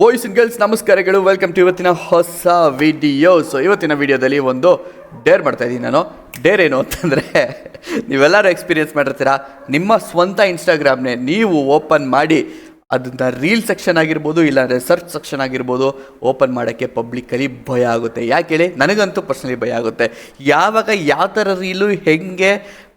Boys and girls ನಮಸ್ಕಾರಗಳು. Welcome to ಇವತ್ತಿನ ಹೊಸ ವಿಡಿಯೋ ಸೊ ಇವತ್ತಿನ ವಿಡಿಯೋದಲ್ಲಿ ಒಂದು ಡೇರ್ ಮಾಡ್ತಾ ಇದ್ದೀನಿ ನಾನು. ಡೇರ್ ಏನು ಅಂತಂದರೆ, ನೀವೆಲ್ಲರೂ ಎಕ್ಸ್ಪೀರಿಯನ್ಸ್ ಮಾಡಿರ್ತೀರಾ? ನಿಮ್ಮ ಸ್ವಂತ ಇನ್ಸ್ಟಾಗ್ರಾಮ್ನೇ ನೀವು ಓಪನ್ ಮಾಡಿ ಅದನ್ನ ರೀಲ್ ಸೆಕ್ಷನ್ ಆಗಿರ್ಬೋದು ಇಲ್ಲಾಂದರೆ ಸರ್ಚ್ ಸೆಕ್ಷನ್ ಆಗಿರ್ಬೋದು ಓಪನ್ ಮಾಡೋಕ್ಕೆ ಪಬ್ಲಿಕ್ಕಲ್ಲಿ ಭಯ ಆಗುತ್ತೆ. ಯಾಕೆ ಹೇಳಿ? ನನಗಂತೂ ಪರ್ಸ್ನಲಿ ಭಯ ಆಗುತ್ತೆ. ಯಾವಾಗ ಯಾವ ಥರ ರೀಲು ಹೆಂಗೆ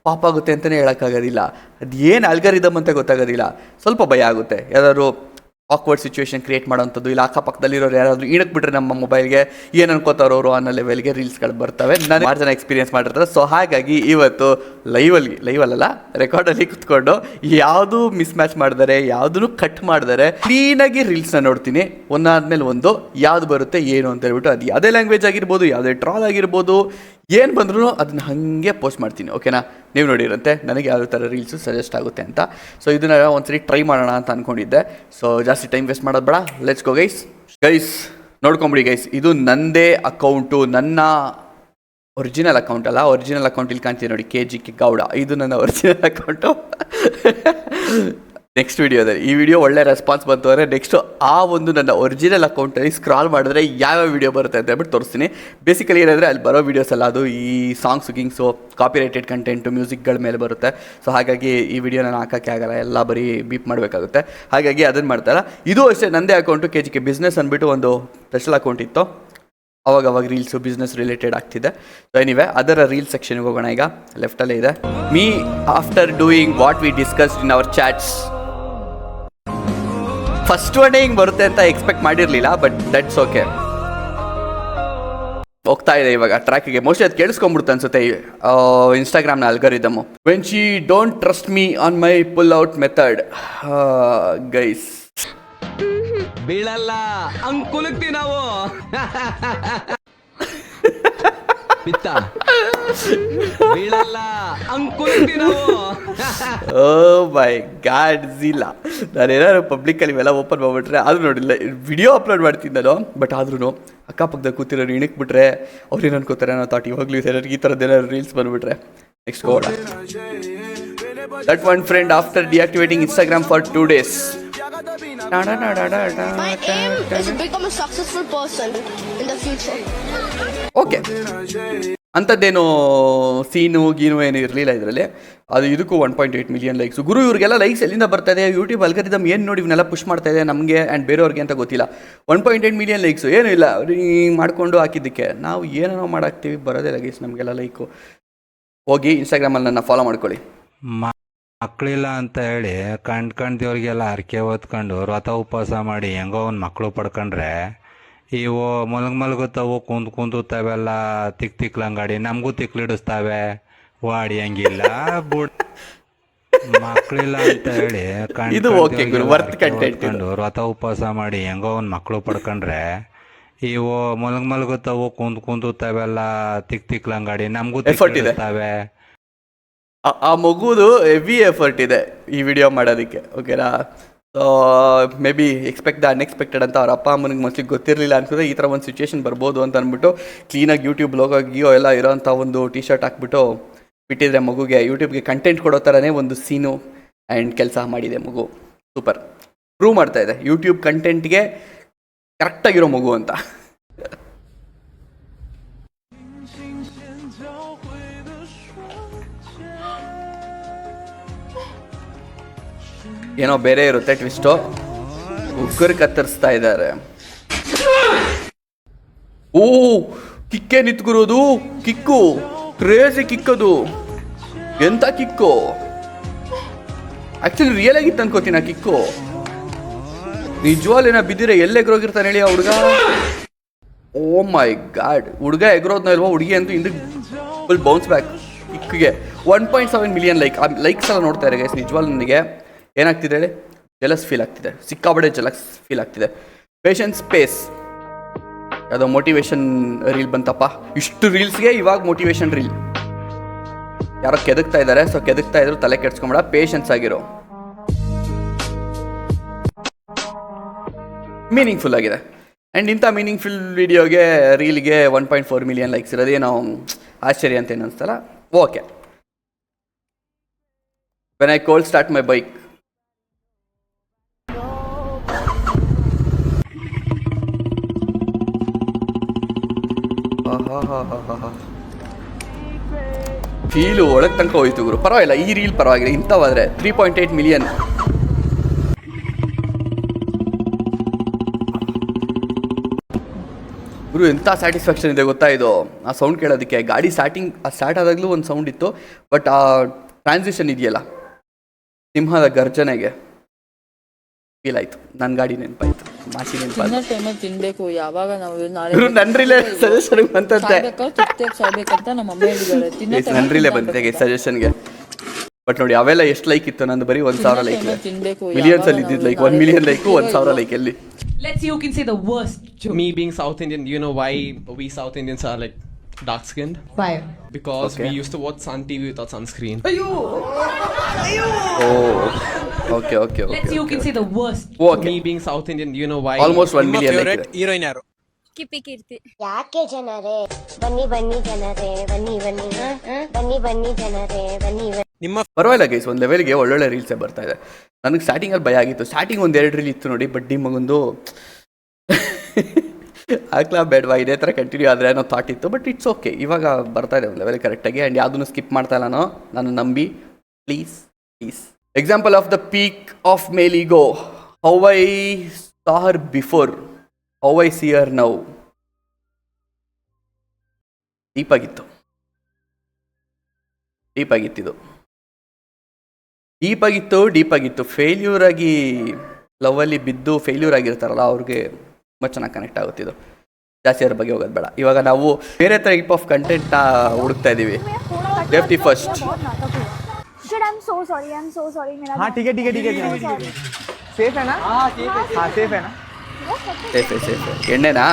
ಪಾಪ್ ಆಗುತ್ತೆ ಅಂತಲೇ ಹೇಳೋಕ್ಕಾಗೋದಿಲ್ಲ. ಅದು ಏನು ಅಲ್ಗರಿದಮ್ ಅಂತ ಗೊತ್ತಾಗೋದಿಲ್ಲ. ಸ್ವಲ್ಪ ಭಯ ಆಗುತ್ತೆ. ಯಾರಾದ್ರು ಆಕ್ವರ್ಡ್ ಸಿಚುವೇಶನ್ ಕ್ರಿಯೇಟ್ ಮಾಡೋಂಥದ್ದು ಇಲ್ಲ, ಅಕ್ಕಪಕ್ಕದಲ್ಲಿರೋರು ಯಾರಾದರೂ ಇಣಕ್ ಬಿಟ್ರೆ ನಮ್ಮ ಮೊಬೈಲ್ಗೆ ಏನು ಅನ್ಕೋತಾರೋ ಅವರು ಅನ್ನೋ ಲೆವೆಲ್ಗೆ ರೀಲ್ಸ್ಗಳು ಬರ್ತವೆ. ನಾನು ಯಾರು ಜನ ಎಕ್ಸ್ಪೀರಿಯನ್ಸ್ ಮಾಡಿರ್ತಾರೆ. ಸೊ ಹಾಗಾಗಿ ಇವತ್ತು ಲೈವಲ್ಲಿ ಲೈವಲ್ಲ ರೆಕಾರ್ಡಲ್ಲಿ ಕುತ್ಕೊಂಡು ಯಾವುದು ಮಿಸ್ ಮ್ಯಾಚ್ ಮಾಡಿದರೆ, ಯಾವುದನ್ನು ಕಟ್ ಮಾಡಿದರೆ ಕ್ಲೀನಾಗಿ ರೀಲ್ಸ್ನ ನೋಡ್ತೀನಿ. ಒಂದಾದ್ಮೇಲೆ ಒಂದು, ಯಾವ್ದು ಬರುತ್ತೆ, ಏನು ಅಂತ ಹೇಳ್ಬಿಟ್ಟು ಅದು ಯಾವುದೇ ಲ್ಯಾಂಗ್ವೇಜ್ ಆಗಿರ್ಬೋದು, ಯಾವುದೇ ಟ್ರಾಲ್ ಆಗಿರ್ಬೋದು ಏನು ಬಂದ್ರೂ ಅದನ್ನ ಹಾಗೆ ಪೋಸ್ಟ್ ಮಾಡ್ತೀನಿ, ಓಕೆನಾ? ನೀವು ನೋಡಿರಂತೆ, ನನಗೆ ಯಾವ ಥರ ರೀಲ್ಸು ಸಜೆಸ್ಟ್ ಆಗುತ್ತೆ ಅಂತ. ಸೊ ಇದನ್ನ ಒಂದ್ಸರಿ ಟ್ರೈ ಮಾಡೋಣ ಅಂತ ಅಂದ್ಕೊಂಡಿದ್ದೆ ಸೊ ಜಾಸ್ತಿ ಟೈಮ್ ವೇಸ್ಟ್ ಮಾಡೋದು ಬೇಡ. ಲೆಟ್ಸ್ ಗೋ ಗೈಸ್ ಗೈಸ್ ನೋಡ್ಕೊಂಬಿಡಿ ಗೈಸ್ ಇದು ನಂದೇ ಅಕೌಂಟು, ನನ್ನ ಒರಿಜಿನಲ್ ಅಕೌಂಟ್ ಅಲ್ಲ ಒರಿಜಿನಲ್ ಅಕೌಂಟ್ ಇಲ್ಲಿ ಕಾಣ್ತೀನಿ ನೋಡಿ, ಕೆ ಜಿ ಕೆ ಗೌಡ. ಇದು ನನ್ನ ಒರಿಜಿನಲ್ ಅಕೌಂಟು. ನೆಕ್ಸ್ಟ್ ವಿಡಿಯೋದಲ್ಲಿ ಈ ವಿಡಿಯೋ ಒಳ್ಳೆ ರೆಸ್ಪಾನ್ಸ್ ಬಂತು ಅಂದರೆ ನೆಕ್ಸ್ಟು ಆ ಒಂದು ನನ್ನ ಒರಿಜಿನಲ್ ಅಕೌಂಟಲ್ಲಿ ಸ್ಕ್ರಾಲ್ ಮಾಡಿದ್ರೆ ಯಾವ್ಯಾವ ವಿಡಿಯೋ ಬರುತ್ತೆ ಅಂತ ಹೇಳ್ಬಿಟ್ಟು ತೋರಿಸ್ತೀನಿ. ಬೇಸಿಕಲಿ ಏನಂದರೆ ಅಲ್ಲಿ ಬರೋ ವೀಡಿಯೋಸ್ ಎಲ್ಲ ಅದು ಈ ಸಾಂಗ್ಸ್ ಗಿಂಗ್ಸು ಕಾಪಿರೈಟೆಡ್ ಕಂಟೆಂಟು ಮ್ಯೂಸಿಕ್ಗಳ ಮೇಲೆ ಬರುತ್ತೆ. ಸೊ ಹಾಗಾಗಿ ಈ ವಿಡಿಯೋ ನಾನು ಹಾಕೋಕ್ಕೆ ಆಗಲ್ಲ, ಎಲ್ಲ ಬರೀ ಬೀಪ್ ಮಾಡಬೇಕಾಗುತ್ತೆ. ಹಾಗಾಗಿ ಅದನ್ನು ಮಾಡ್ತಾರೆ. ಇದು ಅಷ್ಟೇ ನಂದೇ account K G K business ಅಂದ್ಬಿಟ್ಟು ಒಂದು ಸ್ಪೆಷಲ್ ಅಕೌಂಟ್ ಇತ್ತು. ಅವಾಗ ಅವಾಗ ರೀಲ್ಸು ಬಿಸ್ನೆಸ್ ರಿಲೇಟೆಡ್ ಆಗ್ತಿದೆ. ಸೊ ಎನಿವೆ ಅದರ ರೀಲ್ ಸೆಕ್ಷನ್ಗೆ ಹೋಗೋಣ ಈಗ. ಲೆಫ್ಟಲ್ಲೇ ಇದೆ. Me after doing what we discussed in our chats first one ಹಿಂಗೆ ಬರುತ್ತೆ ಅಂತ ಎಕ್ಸ್ಪೆಕ್ಟ್ ಮಾಡಿರಲಿಲ್ಲ ಬಟ್ ದಟ್ಸ್ ಓಕೆ ಹೋಗ್ತಾ ಇದೆ ಇವಾಗ ಟ್ರ್ಯಾಕಿಗೆ ಮೋಸ್ಟ್ಲಿ ಅದು ಕೇಳಿಸ್ಕೊಂಡ್ಬಿಡುತ್ತೆ ಅನ್ಸುತ್ತೆ ಇನ್ಸ್ಟಾಗ್ರಾಮ್ನ algorithm when she don't trust me on my pull out method guys ಬೀಳಲ್ಲ. ನಾವು. ಬಿತ್ತ ಬೀಳಲ್ಲ. ನಾವು. ಓ ಮೈ ಗಾಡ್ ನಾನು ಏನಾದ್ರು ಪಬ್ಲಿಕ್ಕಲ್ಲಿ ಇವೆಲ್ಲ ಓಪನ್ ಮಾಡ್ಬಿಟ್ರೆ, ಆದ್ರೂ ನೋಡಿಲ್ಲ ವಿಡಿಯೋ ಅಪ್ಲೋಡ್ ಮಾಡ್ತೀನಿ ನಾನು ಬಟ್ ಆದ್ರೂ ಅಕ್ಕಪಕ್ಕದ ಕೂತಿರೋರು ಇಣಕ್ ಬಿಟ್ರೆ ಅವ್ರು ಏನು ಅನ್ಕೋತಾರೆ ಅನ್ನೋ ತಾಟ್ ಇವಾಗಲೂ ನನಗೆ ಈ ಥರದ್ದು ಏನಾದ್ರು ರೀಲ್ಸ್ ಬಂದ್ಬಿಟ್ರೆ next ಗೋಡ that one friend after deactivating Instagram for two days My aim is to become a successful person in the future. Okay ಅಂಥದ್ದೇನು ಸೀನು ಗೀನು ಏನು ಇರಲಿಲ್ಲ ಇದರಲ್ಲಿ. ಅದು ಇದಕ್ಕೂ one point eight million likes ಗುರು ಇವರಿಗೆಲ್ಲ ಲೈಕ್ಸ್ ಎಲ್ಲಿಂದ ಬರ್ತಾ ಇದೆ? ಯೂಟ್ಯೂಬ್ ಅಲ್ಗರಿದಮ್ ಏನು ನೋಡಿ ಇವನ್ನೆಲ್ಲ ಪುಷ್ ಮಾಡ್ತಾ ಇದೆ ನಮಗೆ ಆ್ಯಂಡ್ ಬೇರೆಯವ್ರಿಗೆ ಅಂತ ಗೊತ್ತಿಲ್ಲ. One point eight million likes ಏನೂ ಇಲ್ಲ. ಮಾಡಿಕೊಂಡು ಹಾಕಿದ್ದಕ್ಕೆ. ನಾವು ಏನೇನೋ ಮಾಡಾಕ್ತೀವಿ, ಬರೋದೇ ಲೈಸ್ ನಮಗೆಲ್ಲ ಲೈಕು ಹೋಗಿ ಇನ್ಸ್ಟಾಗ್ರಾಮಲ್ಲಿ ನನ್ನ ಫಾಲೋ ಮಾಡ್ಕೊಳ್ಳಿ. ಮ- ಮಕ್ಳಿಲ್ಲ ಅಂತ ಹೇಳಿ ಕಂಡು ಕಂಡಿವ್ರಿಗೆಲ್ಲ ಹರಕೆ ಹೊತ್ಕೊಂಡು ವ್ರತ ಉಪವಾಸ ಮಾಡಿ ಹೆಂಗೋ ಒಂದು ಮಕ್ಕಳು ಪಡ್ಕೊಂಡ್ರೆ ಇವು ಮಲಗಿ ಮಲಗುತ್ತವು ಕುಂದು ಕುಂತುತ್ತವೆಲ್ಲ ತಿಕ್ ತಿಕ್ಲಂಗಾಡಿ ನಮಗೂ ತಿಕ್ಲಿಡಿಸ್ತಾವೆ. ವಾಡಿಯಂಗಿಲ್ಲ ಬುಡ್ ಮಕ್ಕಳಿಲ್ಲ ಅಂತ ಹೇಳಿ ಕಂಡು ವ್ರತ ಉಪವಾಸ ಮಾಡಿ ಹೆಂಗೋ ಒಂದು ಮಕ್ಕಳು ಪಡ್ಕೊಂಡ್ರೆ ಇವು ಮಲಗಿ ಮಲಗುತ್ತವು ಕುಂದು ಕುಂತುತ್ತವೆಲ್ಲ ತಿಕ್ ತಿಕ್ಲಂಗಾಡಿ ನಮಗೂ ತಿಕ್ಲಿಡಿಸ್ತಾವೆ. ಆ- ಮಗುದು ಹೆವಿ ಎಫರ್ಟ್ ಇದೆ ಈ ವಿಡಿಯೋ ಮಾಡೋದಕ್ಕೆ ಓಕೆನಾ so maybe expect the unexpected ಅಂತ ಅವ್ರ ಅಪ್ಪ ಅಮ್ಮನಿಗೆ ಮನಸ್ಸಿಗೆ ಗೊತ್ತಿರಲಿಲ್ಲ ಅನ್ಸಿದ್ರೆ ಈ ಥರ ಒಂದು ಸಿಚುಯೇಷನ್ ಬರ್ಬೋದು ಅಂತ ಅಂದ್ಬಿಟ್ಟು ಕ್ಲೀನಾಗಿ ಯೂಟ್ಯೂಬ್ ಲೋಗೋ ಗಿಯೋ ಎಲ್ಲ ಇರೋಂಥ ಒಂದು ಟಿ ಶರ್ಟ್ ಹಾಕ್ಬಿಟ್ಟು ಬಿಟ್ಟಿದ್ರೆ ಮಗುಗೆ. ಯೂಟ್ಯೂಬ್ಗೆ ಕಂಟೆಂಟ್ ಕೊಡೋ ಥರನೇ ಒಂದು ಸೀನು ಆ್ಯಂಡ್ ಕೆಲಸ ಮಾಡಿದೆ ಮಗು. ಸೂಪರ್ ಪ್ರೂವ್ ಮಾಡ್ತಾ ಇದೆ. ಯೂಟ್ಯೂಬ್ ಕಂಟೆಂಟ್ಗೆ ಕರೆಕ್ಟಾಗಿರೋ ಮಗು ಅಂತ. ಏನೋ ಬೇರೆ ಇರುತ್ತೆ ಟ್ವಿಸ್ಟು. ಉಗ್ಗರು ಕತ್ತರಿಸ್ತಾ ಇದ್ದಾರೆ. ಓ, ಕಿಕ್ಕೆ ನಿಂತ್ಗುರೋದು ಕಿಕ್ಕು. ಕ್ರೇಜಿ ಕಿಕ್ಕದು. ಎಂತ ಕಿಕ್ಕು? ಆಕ್ಚುಲಿ ರಿಯಲ್ ಆಗಿತ್ತು ಅನ್ಕೋತೀನಿ ಆ ಕಿಕ್ಕು. ನಿಜವಾಲ್ ಏನೋ ಬಿದ್ದಿರ ಎಲ್ಲ ಎಗ್ರೋಗಿರ್ತಾನೆ ಹೇಳಿ ಆ ಹುಡುಗ? Oh my god. ಹುಡುಗ ಎಗ್ರೋದ್ನ ಇಲ್ವಾ, ಹುಡುಗಿ ಅಂತೂ ಹಿಂದಕ್ಕೆ full bounce back ಕಿಕ್ಗೆ one point seven million like likes ಎಲ್ಲ ನೋಡ್ತಾ ಇದ್ದಾರೆ ಗೈಸ್ ನಿಜವಾಗ್ಲೂ ನನಗೆ. ಏನಾಗ್ತಿದೆ ಹೇಳಿ? ಜಲಸ್ ಫೀಲ್ ಆಗ್ತಿದೆ. ಸಿಕ್ಕಾಬಡೆ ಜಲಸ್ ಫೀಲ್ ಆಗ್ತಿದೆ. ಪೇಷನ್ಸ್ ಸ್ಪೇಸ್ ಯಾವುದೋ ಮೋಟಿವೇಶನ್ ರೀಲ್ ಬಂತಪ್ಪ. ಇಷ್ಟು ರೀಲ್ಸ್ಗೆ ಇವಾಗ ಮೋಟಿವೇಶನ್ ರೀಲ್ ಯಾರೋ ಕೆದಕ್ತಾ ಇದ್ದಾರೆ ಸೊ ಕೆದಕ್ತಾ ಇದ್ರು ತಲೆ ಕೆಡ್ಸ್ಕೊಂಬೇಡ ಪೇಷನ್ಸ್ ಆಗಿರೋ. ಮೀನಿಂಗ್ಫುಲ್ ಆಗಿದೆ. ಆ್ಯಂಡ್ ಇಂಥ ಮೀನಿಂಗ್ಫುಲ್ ವಿಡಿಯೋಗೆ ರೀಲ್ಗೆ one point four million likes ಇರೋದೇನೋ ಆಶ್ಚರ್ಯ ಅಂತ ಏನು ಅನಿಸ್ತಲ್ಲ okay when I cold start my bike feel ಒಳಗೆ ತನಕ ಹೋಯ್ತು ಗುರು. ಪರವಾಗಿಲ್ಲ, ಈ ರೀಲ್ ಪರವಾಗಿಲ್ಲ ಇಂಥವಾದ್ರೆ ತ್ರೀ ಪಾಯಿಂಟ್ ಏಯ್ಟ್ ಮಿಲಿಯನ್ ಗುರು, ಎಂಥ ಸ್ಯಾಟಿಸ್ಫ್ಯಾಕ್ಷನ್ ಇದೆ ಗೊತ್ತಾ ಇದು? ಆ ಸೌಂಡ್ ಕೇಳೋದಕ್ಕೆ. ಗಾಡಿ ಸ್ಟಾರ್ಟಿಂಗ್ ಸ್ಟಾರ್ಟ್ ಆದಾಗಲೂ ಒಂದು ಸೌಂಡ್ ಇತ್ತು ಬಟ್ ಆ ಟ್ರಾನ್ಸಿಷನ್ ಇದೆಯಲ್ಲ? ಸಿಂಹದ ಗರ್ಜನೆಗೆ ಫೀಲ್ ಆಯಿತು. ನನ್ನ ಗಾಡಿ ನೆನಪಾಯಿತು ನೆನಪಾಯ್ತು. ತಿನ್ನೋ ಟೈಮಲ್ಲಿ ತಿನ್ಬೇಕು ಯಾವಾಗ ನಾವು ನಾಳೆ ಗುರು ಸಜೆಷನ್ ಬಂತಂತೆ ಸಾಯ್ಬೇಕಾದ್ರೆ ಸಾಯ್ಬೇಕಂತ ನಮ್ಮ ಅಮ್ಮ ಹೇಳಿದಾಳೆ ತಿನ್ನೋ ನನ್ರಿಲೇ ಸಜೆಷನ್ಗೆ ಬಟ್ ನೋಡಿ ಅವೆಲ್ಲ ಎಷ್ಟು ಲೈಕ್ ಇತ್ತು ನಂದು ಬರೀ ಒಂದ್ ಸಾವಿರ ಲೈಕ್ ತಿನ್ಬೇಕು ಮಿಲಿಯನ್ಸ್ ಅಲ್ಲಿ ಇದ್ದಿದ್ದು ಲೈಕ್ ಒನ್ ಮಿಲಿಯನ್ ಲೈಕ್ ಒಂದ್ ಸಾವಿರ like Let's see who can say the worst joke. Me being South Indian, you know why we South Indians are like dark skinned? Why? Because Okay. we used to watch Sun TV without sunscreen. Oh okay okay Let's see who can say the worst. Okay Me being South Indian, you know why? Almost one million like ಇದೆ heroine ಯಾರು ಕಿಪಿ ಕೀರ್ತಿ ಯಾಕೆ ಜನರೇ? ಬನ್ನಿ ಬನ್ನಿ ಜನರೇ ಬನ್ನಿ ಬನ್ನಿ. ಬನ್ನಿ ಬನ್ನಿ ಜನರೇ ಬನ್ನಿ ಬನ್ನಿ. ನಿಮ್ಮ ಪರವಾಗಿಲ್ಲ ಗೈಸ್ ಒಂದು ಲೆವೆಲ್ಗೆ ಒಳ್ಳೊಳ್ಳೆ ರೀಲ್ಸೇ ಬರ್ತಾ ಇದೆ. ನನಗೆ ಸ್ಟಾರ್ಟಿಂಗ್ ಅಲ್ಲಿ ಭಯ ಆಗಿತ್ತು. ಸ್ಟಾರ್ಟಿಂಗ್ ಒಂದು ಎರಡು ರೀಲ್ ಇತ್ತು ನೋಡಿ ಬಡ್ಡಿ ಮಗೊಂದು ಹಾಕ್ಲಾ ಬೇಡವಾ? ಇದೇ ಥರ ಕಂಟಿನ್ಯೂ ಆದರೆ ಅನ್ನೋ ಥಾಟ್ ಇತ್ತು ಬಟ್ ಇಟ್ಸ್ ಓಕೆ ಇವಾಗ ಬರ್ತಾ ಇದೆ ಒಂದು ಲೆವೆಲ್ ಕರೆಕ್ಟಾಗಿ ಆ್ಯಂಡ್ ಯಾವುದನ್ನು ಸ್ಕಿಪ್ ಮಾಡ್ತಾ ಇಲ್ಲ ನಾನು ನಾನು ನಂಬಿ please please example of the peak of male ego how I saw her before how I see her now deep ಆಗಿತ್ತು. ಡೀಪ್ ಆಗಿತ್ತಿದು ಡೀಪ್ ಆಗಿತ್ತು ಫೇಲ್ಯೂರ್ ಆಗಿ ಲವಲ್ಲಿ ಬಿದ್ದು ಫೇಲ್ಯೂರ್ ಆಗಿರ್ತಾರಲ್ಲ, ಅವ್ರಿಗೆ ತುಂಬ ಚೆನ್ನಾಗಿ ಕನೆಕ್ಟ್ ಆಗುತ್ತಿದ್ದು ಜಾಸ್ತಿ ಅದ್ರ ಬಗ್ಗೆ ಹೋಗೋದು ಬೇಡ. ಇವಾಗ ನಾವು ಬೇರೆ ಟೈಪ್ ಆಫ್ ಕಂಟೆಂಟ್ನ ಹುಡುಕ್ತಾ ಇದ್ದೀವಿ safety first so sorry. I'm so sorry. मेरा हाँ ठीक है ठीक है ठीक है sorry. सेफ है ना हाँ सेफ है ना ಸೇಫೆ ಸೇಫೆ ಎಣ್ಣೆನಾ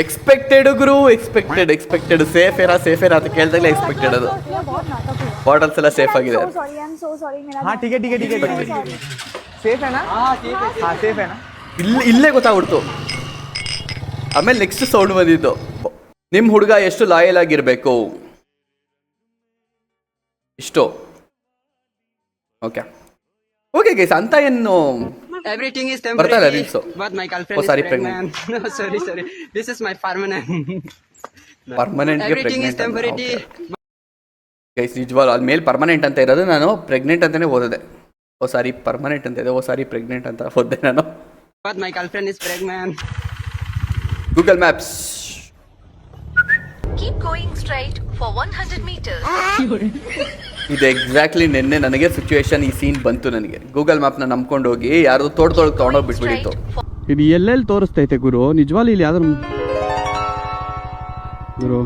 ಎಕ್ಸ್ಪೆಕ್ಟೆಡ್ ಗುರು ಎಕ್ಸ್ಪೆಕ್ಟೆಡ್ ಎಕ್ಸ್ಪೆಕ್ಟೆಡ್ ಸೇಫ್ ಏನಾ ಸೇಫ್ ಏನಾ ಅಂತ ಕೇಳ್ದಾಗಲೇ ಎಕ್ಸ್ಪೆಕ್ಟೆಡ್ ಅದು ये बहुत नाटक हुआ ಬಾಟಲ್ಸ್ ಎಲ್ಲ ಸೇಫ್ ಆಗಿದೆ so sorry. I'm so sorry. मेरा हाँ ठीक है ठीक है ठीक है ठीक है sorry. सेफ है ना हाँ सेफ है ना ಇಲ್ಲಿ ಇಲ್ಲೇ ಗೊತ್ತಾಗ್ಬಿಡ್ತು ಆಮೇಲೆ ನೆಕ್ಸ್ಟ್ ಸೌಂಡ್ ಬಂದಿದ್ದು ನಿಮ್ಮ ಹುಡುಗ ಎಷ್ಟು ಲಾಯಲ್ ಆಗಿರಬೇಕು ಇಷ್ಟು ಓಕೆ ಓಕೆ ಗೈಸ್ ಅಂತ ಏನು? ಎವ್ರಿಥಿಂಗ್ ಇಸ್ ಬರ್ತಾ ಇಲ್ಲ reels but my girl oh sorry pregnant sorry sorry this is my permanent ಪರ್ಮನೆಂಟ್ಗೆ everything is temporary guys ನಿಜವಾಗ್ಲೂ ಅಲ್ಲಿ ಮೇಲೆ ಪರ್ಮನೆಂಟ್ ಅಂತ ಇರೋದು ನಾನು ಪ್ರೆಗ್ನೆಂಟ್ ಅಂತಾನೆ ಓದಿದೆ. ಓ ಸಾರಿ ಪರ್ಮನೆಂಟ್ ಅಂತ ಇದೆ. ಓ ಸಾರಿ ಪ್ರೆಗ್ನೆಂಟ್ ಅಂತ ಓದಿದೆ ನಾನು. But my girl friend is pregnant Google maps keep going straight for one hundred meter ಇದು ಎಕ್ಸಾಕ್ಟ್ಲಿ ನಿನ್ನೆ ನನಗೆ ಸಿಚುವೇಶನ್ ಈ ಸೀನ್ ಬಂತು ನನಗೆ. ಗೂಗಲ್ ಮ್ಯಾಪ್ನ ನಂಬ್ಕೊಂಡು ಹೋಗಿ ಯಾರು ತೋಟದೊಳಗೆ ತೊಗೊಂಡೋಗಿ ಬಿಟ್ಬಿಡಿತ್ತು ಇದು ಎಲ್ಲೆಲ್ಲಿ ತೋರಿಸ್ತೈತೆ ಗುರು? ನಿಜವಾಗ್ಲಿ ಇಲ್ಲಿ ಯಾವ್ದು ಗುರು?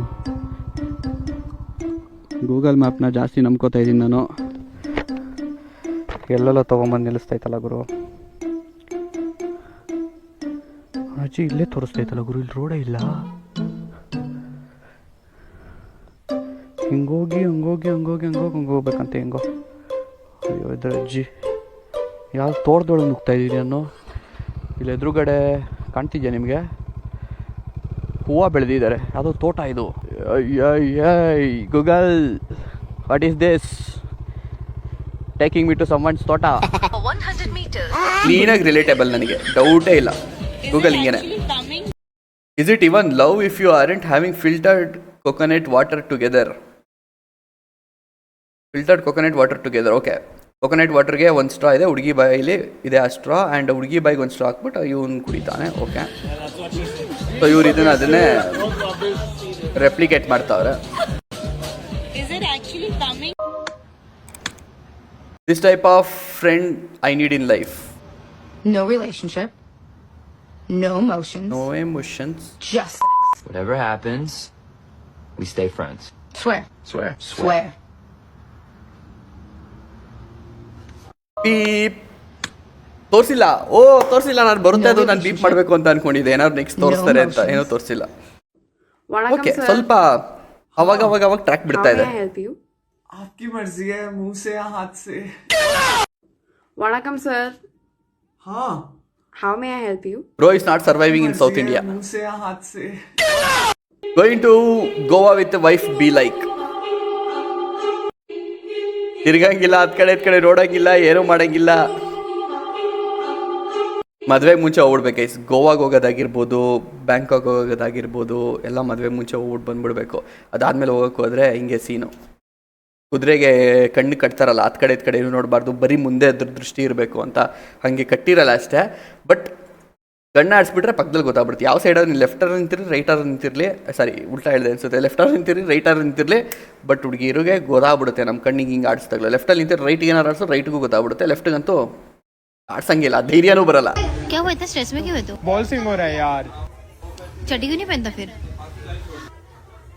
ಗೂಗಲ್ ಮ್ಯಾಪ್ನ ಜಾಸ್ತಿ ನಂಬ್ಕೋತಾ ಇದ್ದೀನಿ ನಾನು. ಎಲ್ಲೆಲ್ಲ ತೊಗೊಂಬಂದು ನಿಲ್ಲಿಸ್ತೈತಲ್ಲ ಗುರು? ಅಜ್ಜಿ, ಇಲ್ಲೇ ತೋರಿಸ್ತೈತಲ್ಲ ಗುರು, ಇಲ್ಲಿ ರೋಡೇ ಇಲ್ಲ. ಹಿಂಗೋಗಿ ಹಂಗೋಗಿ ಹಂಗೋಗಿ ಹಂಗೋಗಿ ಹಂಗೆ ಹೋಗ್ಬೇಕಂತೆ ಹೆಂಗೋ. ಅಯ್ಯೋ ಇದ್ರ ಅಜ್ಜಿ. ಯಾವ ತೋಟದೊಳಗೆ ನುಗ್ತಾ ಇದ್ದೀನಿ ನಾನು ಇಲ್ಲಿ ಎದುರುಗಡೆ ಕಾಣ್ತಿದ್ಯಾ ನಿಮಗೆ? ಹೂವು ಬೆಳೆದಿದ್ದಾರೆ. ಯಾವುದೋ ತೋಟ ಇದು. Google what is this taking me to someone's ತೋಟ ಕ್ಲೀನಾಗಿ ರಿಲೇಟೇಬಲ್ ನನಗೆ ಡೌಟೇ ಇಲ್ಲ. Google ಹಿಂಗೇನೆ. Is it even love if you aren't having filtered coconut water together filtered coconut water together okay coconut ವಾಟರ್ಗೆ ಒಂದು ಸ್ಟ್ರಾ ಇದೆ ಹುಡುಗಿ ಬಾಯಲ್ಲಿ ಇದೆ ಆ ಸ್ಟ್ರಾ ಆ್ಯಂಡ್ ಹುಡುಗಿ ಬಾಯಿಗೆ ಒಂದು ಸ್ಟ್ರಾ ಹಾಕ್ಬಿಟ್ಟು ಇವನು ಕುಡಿತಾನೆ ಓಕೆ ಸೊ ಇವ್ರು ಇದನ್ನ ಅದನ್ನೇ ರೆಪ್ಲಿಕೇಟ್ ಮಾಡ್ತಾವ್ರೆ this type of friend I need in life No relationship. No emotions. No emotions. Just Whatever happens, we stay friends. swear. Swear. Swear. Beep ತೋರಿಸಿಲ್ಲ ಓ ತೋರಿಸಿಲ್ಲ ನಾನು ಬರುತ್ತೆ ಅದು ನಾನು ಬೀಪ್ ಮಾಡಬೇಕು ಅಂತ ಅನ್ಕೊಂಡಿದ್ದೆ ಏನಾದ್ರು ನೆಕ್ಸ್ಟ್ ತೋರಿಸ್ತಾರೆ ಅಂತ ಏನೋ ತೋರಿಸಿಲ್ಲ ಓಕೆ ಸ್ವಲ್ಪ ಅವಾಗ ಅವಾಗ ಅವಾಗ ಟ್ರ್ಯಾಕ್ ಬಿಡ್ತಾ ಇದೆ आपकी मर्जी है मुंह से या हाथ से ವಣಕಂ ಸರ್ हाँ how may I help you bro is not surviving in South India मुंह से या हाथ से going to Goa with wife be like ತಿರ್ಗಂಗಿಲ್ಲ ಹತ್ ಕಡೆ ಕಡೆ ನೋಡಂಗಿಲ್ಲ, ಏನೂ ಮಾಡಂಗಿಲ್ಲ. ಮದುವೆಗೆ ಮುಂಚೆ ಹೋಗ್ಬಿಡ್ಬೇಕು ಇಸ್ ಗೋವಾಗೆ ಹೋಗೋದಾಗಿರ್ಬೋದು ಬ್ಯಾಂಕಾಕ್ ಹೋಗೋದಾಗಿರ್ಬೋದು, ಎಲ್ಲ ಮದುವೆಗೆ ಮುಂಚೆ ಹೋಗ್ಬಿಟ್ಟು ಬಂದ್ಬಿಡ್ಬೇಕು. ಅದಾದಮೇಲೆ ಹೋಗಕ್ಕೆ ಹೋದರೆ ಹಿಂಗೆ ಸೀನು. ಕುದುರೆಗೆ ಕಣ್ಣು ಕಟ್ತಾರಲ್ಲ ಹತ್ತು ಕಡೆ ಕಡೆ ನೋಡಬಾರ್ದು, ಬರೀ ಮುಂದೆ ಅದ್ರ ದೃಷ್ಟಿ ಇರಬೇಕು ಅಂತ. ಹಾಗೆ ಕಟ್ಟಿರಲ್ಲ ಅಷ್ಟೇ ಬಟ್ ಗಣ್ಣ ಆಡಿಸ್ಬಿಟ್ರೆ ಪಕ್ಕದಲ್ಲಿ ಗೊತ್ತಾಗ್ಬಿಡುತ್ತೆ ಯಾವ ಸೈಡಲ್ಲಿ ನೀವು ಲೆಫ್ಟರ್ ನಿಂತಿರಲಿ ರೈಟರ್ ನಿಂತಿರಲಿ ಸಾರಿ ಉಲ್ಟಾ ಹೇಳಿದೆ ಅನ್ಸುತ್ತೆ ಲೆಫ್ಟರ್ ನಿಂತಿರಲಿ ರೈಟರ್ ನಿಂತಿರಲಿ ಬಟ್ ಹುಡುಗಿರಿಗೆ ಗೊತ್ತಾಗ್ಬಿಡುತ್ತೆ ನಮ್ಮ ಕಣ್ಣಿಗೆ ಹಿಂಗೆ ಆಡಿಸ್ದಾಗಲ್ಲ ಲೆಫ್ಟಲ್ಲಿ ನಿಂತಿರೋ ರೈಟ್ಗೆ ಏನಾರು ಆಡಿಸೋ ರೈಟ್ಗೂ ಗೊತ್ತಾಗ್ಬಿಡುತ್ತೆ ಲೆಫ್ಟ್ಗಂತೂ ಆಡ್ಸಂಗಿಲ್ಲ ಧೈರ್ಯನೂ ಬರಲ್ಲ क्या हुआ इतना स्ट्रेस में क्यों है तू बॉल स्विंग हो रहा है यार चड्डी क्यों नहीं पहनता फिर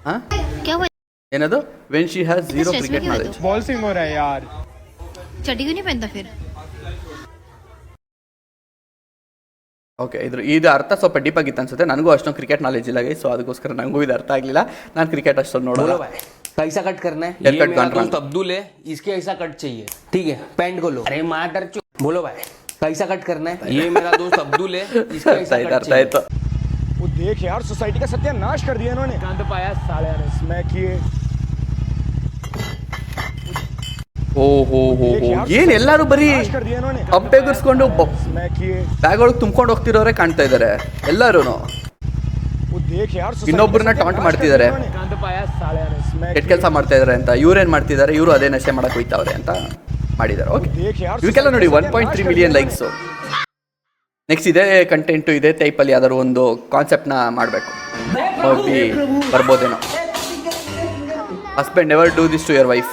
ಹಾಂ क्या हुआ ಏನದು when she has zero stress में ಕ್ರಿಕೆಟ್ क्यों है ನಾಲೆಜ್ बॉल स्विंग हो रहा है यार चड्डी क्यों नहीं पहनता फिर ಓಕೆ ಇದ್ರ ಇದು ಅರ್ಥ ಸ್ವಲ್ಪ ಡೀಪ್ ಆಗಿತ್ತು ಅನ್ಸುತ್ತೆ ನನಗೂ ಅಷ್ಟೊಂದು ಕ್ರಿಕೆಟ್ ನಾಲೆಜ್ ಇಲ್ಲ ಸೊ ಅದಕ್ಕೋಸ್ಕರ ನನಗೂ ಇದು ಅರ್ಥ ಆಗಲಿಲ್ಲ ನಾನು ಕ್ರಿಕೆಟ್ ಅಷ್ಟೊಂದು ನೋಡೋಲ್ಲ कैसा कट करना है Haircut ये मेरा काट रहा दोस्त अब्दुल है इसके ऐसा कट चाहिए ठीक है पैंट को लो अरे मादर चो बोलो भाई कैसा कट करना है ये मेरा दोस्त अब्दुल है इसके ಅರ್ಥ ऐसा ಆಯ್ತು कट ಅರ್ಥ चाहिए ಆಯ್ತು वो देख यार सोसाइटी का सत्यानाश कर दिया इन्होंने गंद पाया साले ने स्मैक किए ಓಹೋ ಹೋ ಏನ್ ಎಲ್ಲಾರು ಬರೀ ಅಪ್ಪೆಗರ್ಸ್ಕೊಂಡು ಬ್ಯಾಗ್ ಒಳಗೆ ತುಂಬ್ಕೊಂಡು ಹೋಗ್ತಿರೋರೆ ಕಾಣ್ತಾ ಇದಾರೆ ಎಲ್ಲಾರು ಇನ್ನೊಬ್ಬರನ್ನ ಟಾಂಟ್ ಮಾಡ್ತಿದ್ದಾರೆ ಕೆಟ್ಟ ಕೆಲಸ ಮಾಡ್ತಾ ಇದಾರೆ ಅಂತ ಇವ್ರೇನ್ ಮಾಡ್ತಿದ್ದಾರೆ ಇವರು ಅದೇ ನಶೆ ಮಾಡಕ್ ಹೋಯ್ತಾವ್ರೆ ಅಂತ ಮಾಡಿದ್ದಾರೆ ಓಕೆ ಇವಕ್ಕೆಲ್ಲ ನೋಡಿ one point three million likes next ಇದೇ ಕಂಟೆಂಟು ಇದೇ ಅಲ್ಲಿ ಯಾವ್ದಾದ್ರು ಒಂದು ಕಾನ್ಸೆಪ್ಟ್ ಮಾಡಬೇಕು. ಮಾಡ್ಬೇಕು ಬರ್ಬೋದೇನೋ. Husband ever do this to your wife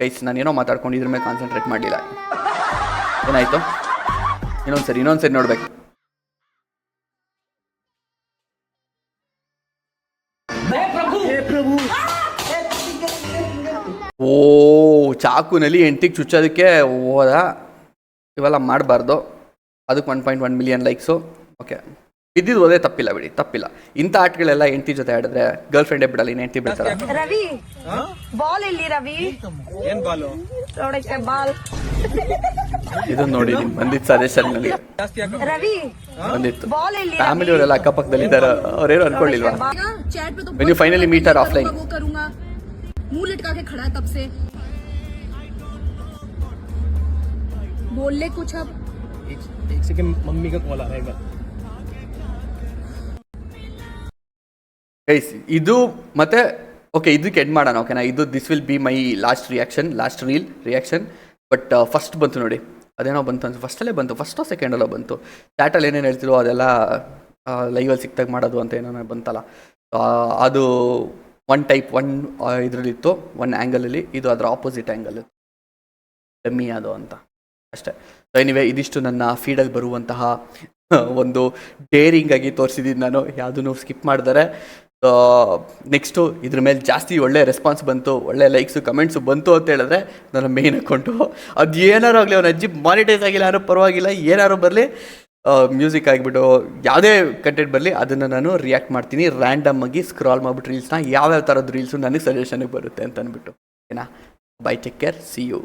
guys ನಾನು ಏನೋ ಮಾತಾಡ್ಕೊಂಡು ಇದ್ರ ಮೇಲೆ ಕಾನ್ಸಂಟ್ರೇಟ್ ಮಾಡಲಿಲ್ಲ ಏನಾಯ್ತು? ಇನ್ನೊಂದ್ಸರಿ ಇನ್ನೊಂದ್ಸರಿ ನೋಡ್ಬೇಕು. ಓ, ಚಾಕುನಲ್ಲಿ ಎಂಟಿಗೆ ಚುಚ್ಚೋದಕ್ಕೆ ಹೋದ. ಇವೆಲ್ಲ ಮಾಡಬಾರ್ದು. ಅದಕ್ಕೆ one point one million likes okay ಇದ್ದಿದ್ದು ಓದೇ ತಪ್ಪಿಲ್ಲ ಬಿಡಿ ತಪ್ಪಿಲ್ಲ ಇಂಥ ಆಟಗಳೆಲ್ಲ ಹೆಂಡತಿ ಜೊತೆ ಆಡಿದ್ರೆ ಗರ್ಲ್ ಫ್ರೆಂಡೇ ಬಿಡಲ್ಲ ಇನ್ನು ಹೆಂಡತಿ ಬಿಡ್ತಾರೆ ರವಿ ಬಾಲ್ ಇಲ್ಲಿ ರವಿ ಏನ್ ಬಾಲು ನೋಡಕ್ಕೆ ಬಾಲ್ ಇದನ್ನ ನೋಡಿ ನಿಮ್ಗೆ ಬಂದಿತ್ತು ಸಜೆಷನ್ನಲ್ಲಿ ರವಿ ಬಂದಿತ್ತು ಬಾಲ್ ಇಲ್ಲಿ ಫ್ಯಾಮಿಲಿ ಅವರೆಲ್ಲ ಅಕ್ಕಪಕ್ಕದಲ್ಲಿ ಇದ್ದಾರೆ ಅವ್ರೇನು ಅನ್ಕೊಳ್ಳಿಲ್ವಾ चैट पे तो when you finally meet or offline वो करूंगा मुंह लटका के खड़ा है तब से बोल ले कुछ अब एक सेकंड मम्मी का कॉल आ रहा है एक बार ಗೈಸ್ ಇದು ಮತ್ತೆ ಓಕೆ ಇದಕ್ಕೆ ಎಡ್ ಮಾಡೋಣ ಓಕೆನಾ ಇದು this will be my last reaction last reel reaction but first ಬಂತು ನೋಡಿ. ಅದೇನೋ ಬಂತು ಅಂತ ಫಸ್ಟಲ್ಲೇ ಬಂತು ಫಸ್ಟೋ ಸೆಕೆಂಡಲ್ಲೋ ಬಂತು. ಚಾಟಲ್ಲಿ ಏನೇನು ಹೇಳ್ತಿರೋ ಅದೆಲ್ಲ ಲೈವಲ್ಲಿ ಸಿಕ್ತಾಗ ಮಾಡೋದು ಅಂತ ಏನೋ ಬಂತಲ್ಲ. ಅದು ಒನ್ ಟೈಪ್ ಒನ್ ಇದರಲ್ಲಿತ್ತು ಒನ್ ಆ್ಯಂಗಲಲ್ಲಿ ಇದು ಅದರ ಆಪೋಸಿಟ್ ಆ್ಯಂಗಲ್ ಕಮ್ಮಿ ಅದು ಅಂತ. ಅಷ್ಟೇ. ಸೊ ಎನಿವೆ ಇದಿಷ್ಟು ನನ್ನ ಫೀಡಲ್ಲಿ ಬರುವಂತಹ, ಒಂದು ಡೇರಿಂಗ್ ಆಗಿ ತೋರಿಸಿದ್ದೀನಿ ನಾನು. ಯಾವುದನ್ನು ಸ್ಕಿಪ್ ಮಾಡಿದರೆ. ನೆಕ್ಸ್ಟು ಇದ್ರ ಮೇಲೆ ಜಾಸ್ತಿ ಒಳ್ಳೆ ರೆಸ್ಪಾನ್ಸ್ ಬಂತು, ಒಳ್ಳೆ ಲೈಕ್ಸು ಕಮೆಂಟ್ಸು ಬಂತು ಅಂತ ಹೇಳಿದ್ರೆ ನನ್ನ ಮೇನ್ ಅಕೌಂಟು ಅದು ಏನಾರು ಆಗಲಿ ಅವ್ನ ಅಜ್ಜಿ ಮಾನಿಟೈಸ್ ಆಗಿಲ್ಲ, ಯಾರು ಪರವಾಗಿಲ್ಲ, ಏನಾರು ಬರಲಿ ಮ್ಯೂಸಿಕ್ ಆಗಿಬಿಟ್ಟು ಯಾವುದೇ ಕಂಟೆಂಟ್ ಬರಲಿ ಅದನ್ನು ನಾನು ರಿಯಾಕ್ಟ್ ಮಾಡ್ತೀನಿ. ರ್ಯಾಂಡಮ್ ಆಗಿ ಸ್ಕ್ರಾಲ್ ಮಾಡಿಬಿಟ್ಟು ರೀಲ್ಸ್ನ ಯಾವ್ಯಾವ ಥರದ್ದು ರೀಲ್ಸು ನನಗೆ ಸಜೆಷನ್ಗೆ ಬರುತ್ತೆ ಅಂತ ಅಂದ್ಬಿಟ್ಟು ಓಕೆನಾ bye take care see you